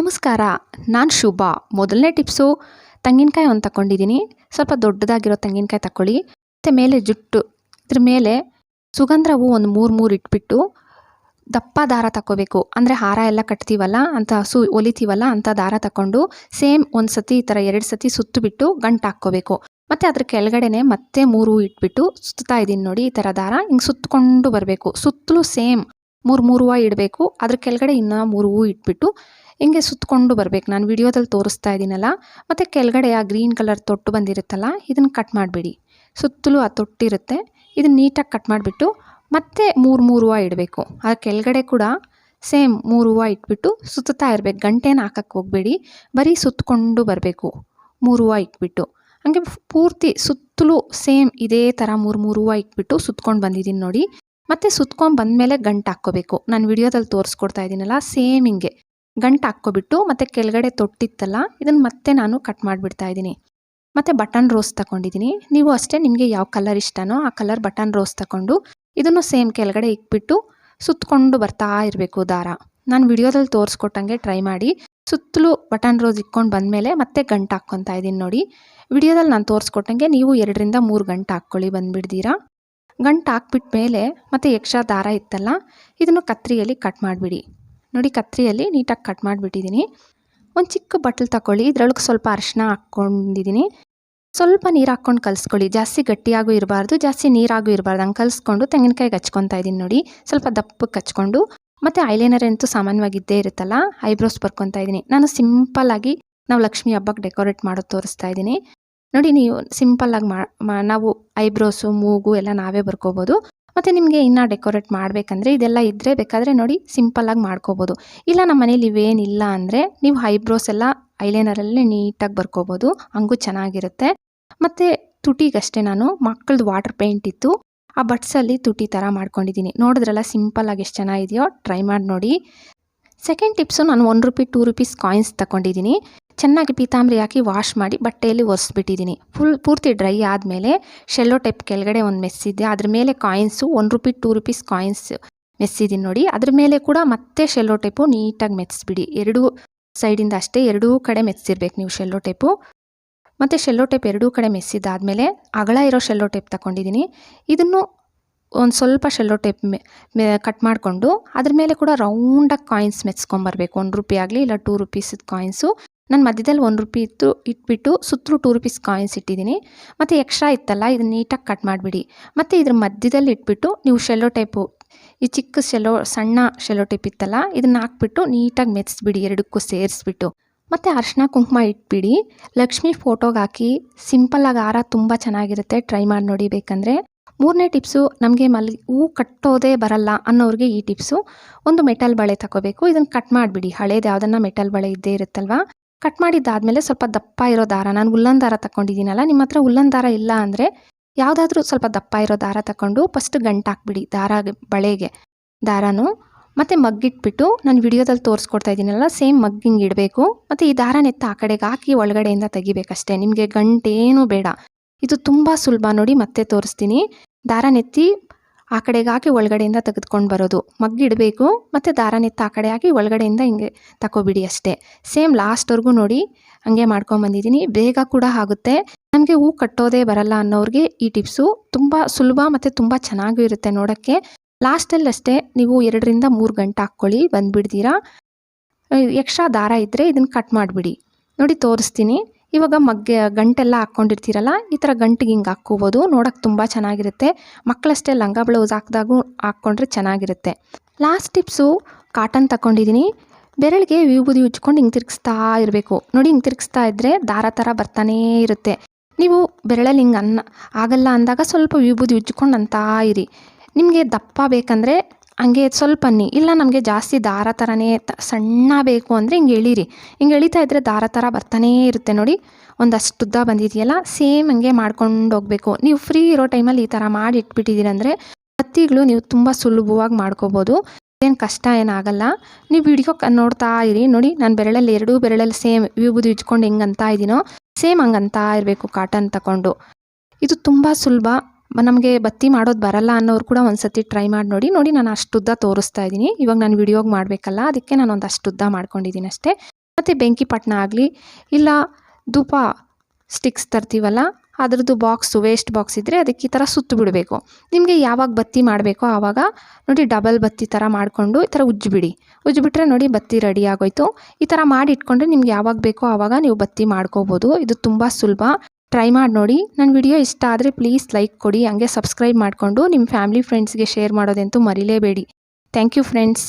ನಮಸ್ಕಾರ, ನಾನು ಶುಭ. ಮೊದಲನೇ ಟಿಪ್ಸು, ತೆಂಗಿನಕಾಯಿ ಒಂದು ತಗೊಂಡಿದ್ದೀನಿ ಸ್ವಲ್ಪ ದೊಡ್ಡದಾಗಿರೋ ತೆಂಗಿನಕಾಯಿ ತಗೊಳ್ಳಿ ಮತ್ತು ಮೇಲೆ ಜುಟ್ಟು, ಇದ್ರ ಮೇಲೆ ಸುಗಂಧ ಹೂವು ಒಂದು ಮೂರು ಮೂರು ಇಟ್ಬಿಟ್ಟು ದಪ್ಪ ದಾರ ತಗೋಬೇಕು ಅಂದರೆ ಹಾರ ಎಲ್ಲ ಕಟ್ತೀವಲ್ಲ, ಅಂತ ಸು ಒಲಿತೀವಲ್ಲ ಅಂಥ ದಾರ ತಗೊಂಡು ಸೇಮ್ ಒಂದು ಸತಿ ಈ ಥರ ಎರಡು ಸತಿ ಸುತ್ತಿಬಿಟ್ಟು ಗಂಟು ಹಾಕ್ಕೋಬೇಕು. ಮತ್ತು ಅದ್ರ ಕೆಳಗಡೆನೆ ಮತ್ತೆ ಮೂರು ಇಟ್ಬಿಟ್ಟು ಸುತ್ತಾ ಇದ್ದೀನಿ ನೋಡಿ ಈ ಥರ ದಾರ. ಹಿಂಗೆ ಸುತ್ತಕೊಂಡು ಬರಬೇಕು. ಸುತ್ತಲೂ ಸೇಮ್ ಮೂರು ಮೂರು ಹೂವು ಇಡಬೇಕು. ಅದ್ರ ಕೆಳಗಡೆ ಇನ್ನೂ ಮೂರು ಹೂವು ಇಟ್ಬಿಟ್ಟು ಹಿಂಗೆ ಸುತ್ತಕೊಂಡು ಬರಬೇಕು. ನಾನು ವಿಡಿಯೋದಲ್ಲಿ ತೋರಿಸ್ತಾ ಇದ್ದೀನಲ್ಲ ಮತ್ತು ಕೆಳಗಡೆ ಆ ಗ್ರೀನ್ ಕಲರ್ ತೊಟ್ಟು ಬಂದಿರುತ್ತಲ್ಲ, ಇದನ್ನು ಕಟ್ ಮಾಡಿಬಿಡಿ. ಸುತ್ತಲೂ ಆ ತೊಟ್ಟಿರುತ್ತೆ. ಇದನ್ನು ನೀಟಾಗಿ ಕಟ್ ಮಾಡಿಬಿಟ್ಟು, ಮತ್ತೆ ಮೂರು ಮೂರು ಹೂವು ಇಡಬೇಕು. ಆ ಕೆಳಗಡೆ ಕೂಡ ಸೇಮ್ ಮೂರು ಹೂವು ಇಟ್ಬಿಟ್ಟು ಸುತ್ತಾ ಇರಬೇಕು. ಗಂಟೆನ ಹಾಕಕ್ಕೆ ಹೋಗಬೇಡಿ. ಬರೀ ಸುತ್ತಕೊಂಡು ಬರಬೇಕು. ಮೂರು ಹೂವು ಇಟ್ಬಿಟ್ಟು. ಹಂಗೆ ಪೂರ್ತಿ ಸುತ್ತಲೂ ಸೇಮ್ ಇದೇ ಥರ ಮೂರು ಮೂರು ಹೂವು ಇಟ್ಬಿಟ್ಟು ಸುತ್ಕೊಂಡು ಬಂದಿದ್ದೀನಿ ನೋಡಿ. ಮತ್ತು ಸುತ್ಕೊಂಡು ಬಂದಮೇಲೆ ಗಂಟು ಹಾಕ್ಕೋಬೇಕು. ನಾನು ವಿಡಿಯೋದಲ್ಲಿ ತೋರಿಸ್ಕೊಡ್ತಾ ಇದ್ದೀನಲ್ಲ ಸೇಮ್ ಹಿಂಗೆ. ಗಂಟು ಹಾಕ್ಕೊಬಿಟ್ಟು ಮತ್ತು ಕೆಳಗಡೆ ತೊಟ್ಟಿತ್ತಲ್ಲ ಇದನ್ನು ಮತ್ತೆ ನಾನು ಕಟ್ ಮಾಡಿಬಿಡ್ತಾ ಇದ್ದೀನಿ. ಮತ್ತು ಬಟನ್ ರೋಸ್ ತಗೊಂಡಿದ್ದೀನಿ. ನೀವು ಅಷ್ಟೇ ನಿಮಗೆ ಯಾವ ಕಲರ್ ಇಷ್ಟನೋ ಆ ಕಲರ್ ಬಟನ್ ರೋಸ್ ತಗೊಂಡು ಇದನ್ನು ಸೇಮ್ ಕೆಳಗಡೆ ಇಕ್ಬಿಟ್ಟು ಸುತ್ತಕೊಂಡು ಬರ್ತಾ ಇರಬೇಕು ದಾರ. ನಾನು ವಿಡಿಯೋದಲ್ಲಿ ತೋರಿಸ್ಕೊಟ್ಟಂಗೆ ಟ್ರೈ ಮಾಡಿ, ಸುತ್ತಲೂ ಬಟನ್ ರೋಸ್ ಇಕ್ಕೊಂಡು ಬಂದಮೇಲೆ ಮತ್ತೆ ಗಂಟು ಹಾಕ್ಕೊತಾ ಇದ್ದೀನಿ ನೋಡಿ. ವಿಡಿಯೋದಲ್ಲಿ ನಾನು ತೋರಿಸ್ಕೊಟ್ಟಂಗೆ ನೀವು ಎರಡರಿಂದ ಮೂರು ಗಂಟು ಹಾಕ್ಕೊಳ್ಳಿ ಬಂದುಬಿಡ್ದೀರಾ. ಗಂಟು ಹಾಕ್ಬಿಟ್ಟ ಮೇಲೆ ಮತ್ತು ಯಕ್ಷ ದಾರ ಇತ್ತಲ್ಲ, ಇದನ್ನು ಕತ್ರಿಯಲ್ಲಿ ಕಟ್ ಮಾಡಿಬಿಡಿ. ನೋಡಿ ಕತ್ರಿಯಲ್ಲಿ ನೀಟಾಗಿ ಕಟ್ ಮಾಡಿಬಿಟ್ಟಿದ್ದೀನಿ. ಒಂದು ಚಿಕ್ಕ ಬಟ್ಲು ತಗೊಳ್ಳಿ ಇದ್ರೊಳಗೆ ಸ್ವಲ್ಪ ಅರಿಶಿನ ಹಾಕ್ಕೊಂಡಿದ್ದೀನಿ. ಸ್ವಲ್ಪ ನೀರು ಹಾಕ್ಕೊಂಡು ಕಲಿಸ್ಕೊಳ್ಳಿ. ಜಾಸ್ತಿ ಗಟ್ಟಿಯಾಗೂ ಇರಬಾರ್ದು, ಜಾಸ್ತಿ ನೀರಾಗೂ ಇರಬಾರ್ದು. ಹಂಗೆ ಕಲಿಸ್ಕೊಂಡು ತೆಂಗಿನಕಾಯಿಗೆ ಹಚ್ಕೊತಾ ಇದ್ದೀನಿ ನೋಡಿ. ಸ್ವಲ್ಪ ದಪ್ಪಕ್ಕೆ ಹಚ್ಕೊಂಡು. ಮತ್ತು ಐಲೈನರ್ ಅಂತೂ ಸಾಮಾನ್ಯವಾಗಿದ್ದೇ ಇರುತ್ತಲ್ಲ ಐಬ್ರೋಸ್ ಬರ್ಕೊತಾ ಇದ್ದೀನಿ ನಾನು ಸಿಂಪಲ್ಲಾಗಿ ನಾವು ಲಕ್ಷ್ಮಿ ಹಬ್ಬಕ್ಕೆ ಡೆಕೋರೇಟ್ ಮಾಡೋದು ತೋರಿಸ್ತಾ ಇದ್ದೀನಿ ನೋಡಿ ನೀವು ಸಿಂಪಲ್ಲಾಗಿ ಮಾ ನಾವು ಐಬ್ರೋಸು ಮೂಗು ಎಲ್ಲ ನಾವೇ ಬರ್ಕೋಬೋದು. ಮತ್ತು ನಿಮಗೆ ಇನ್ನೂ ಡೆಕೋರೇಟ್ ಮಾಡಬೇಕಂದ್ರೆ ಇದೆಲ್ಲ ಇದ್ದರೆ ಬೇಕಾದರೆ ನೋಡಿ ಸಿಂಪಲ್ಲಾಗಿ ಮಾಡ್ಕೋಬೋದು. ಇಲ್ಲ ನಮ್ಮ ಮನೇಲಿ ಇವೇನಿಲ್ಲ ಅಂದರೆ ನೀವು ಐಬ್ರೋಸ್ ಎಲ್ಲ ಐಲೈನರಲ್ಲೇ ನೀಟಾಗಿ ಬರ್ಕೋಬೋದು. ಹಂಗೂ ಚೆನ್ನಾಗಿರುತ್ತೆ. ಮತ್ತು ತುಟಿಗಷ್ಟೇ ನಾನು ಮಕ್ಕಳದ್ದು ವಾಟರ್ ಪೇಂಟ್ ಇತ್ತು. ಆ ಬಟ್ಸಲ್ಲಿ ತುಟಿ ಥರ ಮಾಡ್ಕೊಂಡಿದ್ದೀನಿ. ನೋಡಿದ್ರಲ್ಲ ಸಿಂಪಲ್ಲಾಗಿ ಎಷ್ಟು ಚೆನ್ನಾಗಿದೆಯೋ ಟ್ರೈ ಮಾಡಿ ನೋಡಿ. ಸೆಕೆಂಡ್ ಟಿಪ್ಸು ನಾನು one rupee, two rupees coins ತಗೊಂಡಿದ್ದೀನಿ ಚೆನ್ನಾಗಿ ಪೀತಾಂಬರಿ ಹಾಕಿ ವಾಶ್ ಮಾಡಿ ಬಟ್ಟೆಯಲ್ಲಿ ಒರೆಸ್ಬಿಟ್ಟಿದ್ದೀನಿ ಫುಲ್ ಪೂರ್ತಿ ಡ್ರೈ ಆದಮೇಲೆ ಶೆಲ್ಲೋ ಟೈಪ್ ಕೆಳಗಡೆ ಒಂದು ಮೆಸ್ಸಿದೆ ಅದ್ರ ಮೇಲೆ coins one rupee two rupees coins ಮೆಸ್ಸಿದ್ದೀನಿ ನೋಡಿ. ಅದ್ರ ಮೇಲೆ ಕೂಡ ಮತ್ತೆ ಶೆಲ್ಲೋ ಟೈಪು ನೀಟಾಗಿ ಮೆತ್ತಿಸ್ಬಿಡಿ ಎರಡೂ ಸೈಡಿಂದ ಅಷ್ಟೇ ಎರಡೂ ಕಡೆ ಮೆತ್ತಿಸಿರ್ಬೇಕು ನೀವು ಶೆಲ್ಲೋ ಟೈಪು ಮತ್ತು ಶೆಲ್ಲೋ ಟೇಪ್ ಎರಡೂ ಕಡೆ ಮೆಸ್ಸಿದ್ದಾದಮೇಲೆ ಅಗಳ ಇರೋ ಶೆಲ್ಲೋ ಟೇಪ್ ತಗೊಂಡಿದ್ದೀನಿ ಇದನ್ನು ಒಂದು ಸ್ವಲ್ಪ ಶೆಲ್ಲೋ ಟೇಪ್ ಮೆ ಕಟ್ ಮಾಡಿಕೊಂಡು ಅದ್ರ ಮೇಲೆ ಕೂಡ ರೌಂಡಾಗಿ ಕಾಯಿನ್ಸ್ ಮೆತ್ಸ್ಕೊಂಬರ್ಬೇಕು. ಒಂದು ರುಪಿ ಆಗಲಿ ಇಲ್ಲ ಟೂ ರುಪೀಸದ ಕಾಯಿನ್ಸು ನಾನು ಮಧ್ಯದಲ್ಲಿ ಒಂದು ರುಪಿ ಇತ್ತು, ಇಟ್ಬಿಟ್ಟು ಸುತ್ತಲೂ ಟೂ ರುಪೀಸ್ ಕಾಯಿನ್ಸ್ ಇಟ್ಟಿದ್ದೀನಿ. ಮತ್ತು ಎಕ್ಸ್ಟ್ರಾ ಇತ್ತಲ್ಲ, ಇದನ್ನ ನೀಟಾಗಿ ಕಟ್ ಮಾಡಿಬಿಡಿ. ಮತ್ತು ಇದ್ರ ಮಧ್ಯದಲ್ಲಿ ಇಟ್ಬಿಟ್ಟು ನೀವು ಶೆಲ್ಲೋ ಟೈಪು ಈ ಚಿಕ್ಕ ಶೆಲ್ಲೋ ಸಣ್ಣ ಶೆಲ್ಲೋ ಟೈಪ್ ಇತ್ತಲ್ಲ, ಇದನ್ನ ಹಾಕ್ಬಿಟ್ಟು ನೀಟಾಗಿ ಮೆತ್ಸ್ಬಿಡಿ, ಎರಡಕ್ಕೂ ಸೇರಿಸ್ಬಿಟ್ಟು. ಮತ್ತು ಅರಿಶಿನ ಕುಂಕುಮ ಇಟ್ಬಿಡಿ. ಲಕ್ಷ್ಮಿ ಫೋಟೋಗೆ ಹಾಕಿ ಸಿಂಪಲ್ಲಾಗಿ ಹಾರ ತುಂಬ ಚೆನ್ನಾಗಿರುತ್ತೆ ಟ್ರೈ ಮಾಡಿ ನೋಡಿ ಬೇಕಂದರೆ. ಮೂರನೇ ಟಿಪ್ಸು ನಮಗೆ ಮಲ್ಲಿ, ಹೂ ಕಟ್ಟೋದೇ ಬರಲ್ಲ ಅನ್ನೋರಿಗೆ ಈ ಟಿಪ್ಸು ಒಂದು ಮೆಟಲ್ ಬಳೆ ತಗೋಬೇಕು ಇದನ್ನು ಕಟ್ ಮಾಡಿಬಿಡಿ. ಹಳೇದು ಯಾವುದನ್ನ ಮೆಟಲ್ ಬಳೆ ಇದ್ದೇ ಇರುತ್ತಲ್ವ? ಕಟ್ ಮಾಡಿದ್ದಾದಮೇಲೆ ಸ್ವಲ್ಪ ದಪ್ಪ ಇರೋ ದಾರ, ನಾನು ಉಲ್ಲನ್ ದಾರ ತಗೊಂಡಿದ್ದೀನಲ್ಲ ನಿಮ್ಮ ಹತ್ರ ಉಲ್ಲನ್ ದಾರ ಇಲ್ಲ ಅಂದರೆ ಯಾವುದಾದ್ರೂ ಸ್ವಲ್ಪ ದಪ್ಪ ಇರೋ ದಾರ ತಗೊಂಡು ಫಸ್ಟ್ ಗಂಟಾಕ್ಬಿಡಿ ದಾರ ಬಳೆಗೆ, ದಾರನೂ. ಮತ್ತು ಮಗ್ಗಿಟ್ಬಿಟ್ಟು ನಾನು ವಿಡಿಯೋದಲ್ಲಿ ತೋರಿಸ್ಕೊಡ್ತಾ ಇದ್ದೀನಲ್ಲ ಸೇಮ್ ಮಗ್ಗಿಂಗ್ ಇಡಬೇಕು. ಮತ್ತು ಈ ದಾರನೆತ್ತ ಆ ಕಡೆಗೆ ಹಾಕಿ ಒಳಗಡೆಯಿಂದ ತೆಗಿಬೇಕಷ್ಟೇ, ನಿಮಗೆ ಗಂಟೇನೂ ಬೇಡ. ಇದು ತುಂಬ ಸುಲಭ ನೋಡಿ ಮತ್ತೆ ತೋರಿಸ್ತೀನಿ. ದಾರನೆತ್ತಿ ಆ ಕಡೆಗೆ ಹಾಕಿ ಒಳಗಡೆಯಿಂದ ತೆಗೆದುಕೊಂಡು ಬರೋದು. ಮಗ್ಗಿಡಬೇಕು, ಮತ್ತು ದಾರನೆತ್ತ ಆ ಕಡೆ ಹಾಕಿ ಒಳಗಡೆಯಿಂದ ಹಿಂಗೆ ತಗೋಬಿಡಿ ಅಷ್ಟೇ. ಸೇಮ್ ಲಾಸ್ಟ್ವರೆಗೂ ನೋಡಿ, ಹಂಗೆ ಮಾಡ್ಕೊಂಬಂದಿದ್ದೀನಿ ಬೇಗ ಕೂಡ ಆಗುತ್ತೆ. ನಮಗೆ ಹೂ ಕಟ್ಟೋದೇ ಬರಲ್ಲ ಅನ್ನೋರಿಗೆ ಈ ಟಿಪ್ಸು ತುಂಬ ಸುಲಭ ಮತ್ತು ತುಂಬ ಚೆನ್ನಾಗೂ ಇರುತ್ತೆ ನೋಡೋಕ್ಕೆ. ಲಾಸ್ಟಲ್ಲಿ ಅಷ್ಟೇ ನೀವು ಎರಡರಿಂದ ಮೂರು ಗಂಟೆ ಹಾಕ್ಕೊಳ್ಳಿ, ಬಂದುಬಿಡ್ತೀರಾ. ಎಕ್ಸ್ಟ್ರಾ ದಾರ ಇದ್ದರೆ ಇದನ್ನು ಕಟ್ ಮಾಡಿಬಿಡಿ. ನೋಡಿ ತೋರಿಸ್ತೀನಿ. ಇವಾಗ ಮಗ್ಗೆ ಗಂಟೆಲ್ಲ ಹಾಕ್ಕೊಂಡಿರ್ತೀರಲ್ಲ, ಈ ಥರ ಗಂಟಿಗೆ ಹಿಂಗೆ ಹಾಕ್ಕೋಬೋದು. ನೋಡೋಕೆ ತುಂಬ ಚೆನ್ನಾಗಿರುತ್ತೆ. ಮಕ್ಕಳಷ್ಟೇ ಲಂಗ ಬ್ಲೌಸ್ ಹಾಕಿದಾಗೂ ಹಾಕ್ಕೊಂಡ್ರೆ ಚೆನ್ನಾಗಿರುತ್ತೆ. ಲಾಸ್ಟ್ ಟಿಪ್ಸು ಕಾಟನ್ ತಗೊಂಡಿದ್ದೀನಿ ಬೆರಳಿಗೆ ವಿಭೂದಿ ಉಜ್ಕೊಂಡು ಹಿಂಗೆ ತಿರುಗಿಸ್ತಾ ಇರಬೇಕು. ನೋಡಿ, ಹಿಂಗೆ ತಿರುಗಿಸ್ತಾ ಇದ್ದರೆ ದಾರ ಥರ ಬರ್ತಾನೇ ಇರುತ್ತೆ. ನೀವು ಬೆರಳಲ್ಲಿ ಹಿಂಗೆ ಅನ್ನ, ಆಗಲ್ಲ ಅಂದಾಗ ಸ್ವಲ್ಪ ವಿಭೂದಿ ಉಜ್ಕೊಂಡು ಅಂತ ಇರಿ. ನಿಮಗೆ ದಪ್ಪ ಬೇಕಂದರೆ ಹಂಗೆ ಸ್ವಲ್ಪ ನೀ ಇಲ್ಲ, ನಮಗೆ ಜಾಸ್ತಿ ದಾರ ಥರನೇ ಸಣ್ಣ ಬೇಕು ಅಂದರೆ ಹಿಂಗೆ ಎಳೀರಿ. ಹಿಂಗೆ ಎಳಿತಾ ಇದ್ದರೆ ದಾರ ಥರ ಬರ್ತಾನೇ ಇರುತ್ತೆ ನೋಡಿ. ಒಂದಷ್ಟು ಉದ್ದ ಬಂದಿದೆಯಲ್ಲ, ಸೇಮ್ ಹಂಗೆ ಮಾಡ್ಕೊಂಡು ಹೋಗಬೇಕು. ನೀವು ಫ್ರೀ ಇರೋ ಟೈಮಲ್ಲಿ ಈ ಥರ ಮಾಡಿ ಇಟ್ಬಿಟ್ಟಿದ್ದೀರಂದರೆ ಹತ್ತಿಗಳು ನೀವು ತುಂಬ ಸುಲಭವಾಗಿ ಮಾಡ್ಕೋಬೋದು. ಏನು ಕಷ್ಟ ಏನಾಗಲ್ಲ ನೀವು ವಿಡಿಯೋ ನೋಡ್ತಾ ಇರಿ. ನೋಡಿ, ನಾನು ಬೆರಳಲ್ಲಿ ಎರಡೂ ಬೆರಳಲ್ಲಿ ಸೇಮ್ ವಿಭೂದಿ ಇಟ್ಕೊಂಡು ಹೆಂಗೆ ಅಂತ ಇದ್ದೀನೋ, ಸೇಮ್ ಹಂಗಂತ ಇರಬೇಕು ಕಾಟನ್ ತಗೊಂಡು ಇದು ತುಂಬ ಸುಲಭ. ನಮಗೆ ಬತ್ತಿ ಮಾಡೋದು ಬರಲ್ಲ ಅನ್ನೋರು ಕೂಡ ಒಂದು ಸತಿ ಟ್ರೈ ಮಾಡಿ ನೋಡಿ ನೋಡಿ ನಾನು ಅಷ್ಟುದ್ದ ತೋರಿಸ್ತಾ ಇದ್ದೀನಿ. ಇವಾಗ ನಾನು ವಿಡಿಯೋಗೆ ಮಾಡಬೇಕಲ್ಲ, ಅದಕ್ಕೆ ನಾನು ಒಂದು ಅಷ್ಟುದ್ದ ಮಾಡ್ಕೊಂಡಿದ್ದೀನಿ ಅಷ್ಟೇ. ಮತ್ತು ಬೆಂಕಿ ಪಟ್ಟಣ ಆಗಲಿ, ಇಲ್ಲ ಧೂಪ ಸ್ಟಿಕ್ಸ್ ತರ್ತೀವಲ್ಲ, ಅದರದ್ದು ಬಾಕ್ಸು ವೇಸ್ಟ್ ಬಾಕ್ಸ್ ಇದ್ದರೆ ಅದಕ್ಕೆ ಈ ಥರ ಸುತ್ತು ಬಿಡಬೇಕು. ನಿಮಗೆ ಯಾವಾಗ ಬತ್ತಿ ಮಾಡಬೇಕೋ ಆವಾಗ ನೋಡಿ ಡಬಲ್ ಬತ್ತಿ ಥರ ಮಾಡಿಕೊಂಡು ಈ ಥರ ಉಜ್ಜಿಬಿಡಿ. ಉಜ್ಜಿಬಿಟ್ರೆ ನೋಡಿ ಬತ್ತಿ ರೆಡಿ ಆಗೋಯ್ತು. ಈ ಥರ ಮಾಡಿ ಇಟ್ಕೊಂಡ್ರೆ ನಿಮ್ಗೆ ಯಾವಾಗ ಬೇಕೋ ಆವಾಗ ನೀವು ಬತ್ತಿ ಮಾಡ್ಕೋಬೋದು. ಇದು ತುಂಬ ಸುಲಭ. ಟ್ರೈ ಮಾಡಿ ನೋಡಿ. ನನ್ನ ವಿಡಿಯೋ ಇಷ್ಟ ಆದರೆ ಪ್ಲೀಸ್ ಲೈಕ್ ಕೊಡಿ. ಹಂಗೆ ಸಬ್ಸ್ಕ್ರೈಬ್ ಮಾಡಿಕೊಂಡು ನಿಮ್ಮ ಫ್ಯಾಮಿಲಿ ಫ್ರೆಂಡ್ಸ್ಗೆ ಶೇರ್ ಮಾಡೋದಂತೂ ಮರಿಲೇಬೇಡಿ. Thank you friends